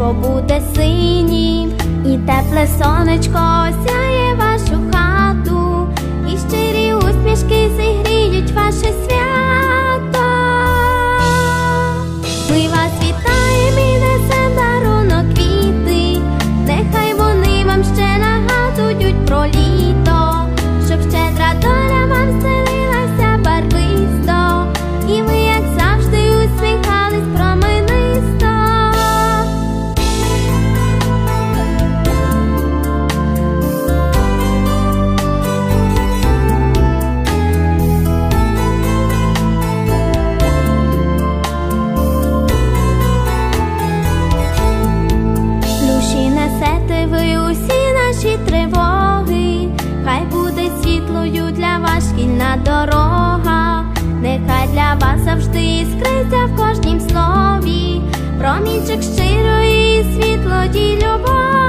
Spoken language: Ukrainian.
небо буде синім, і тепле сонечко осяє ваш. завжди іскриться в кожнім слові, промінчик щирої світлоді любові.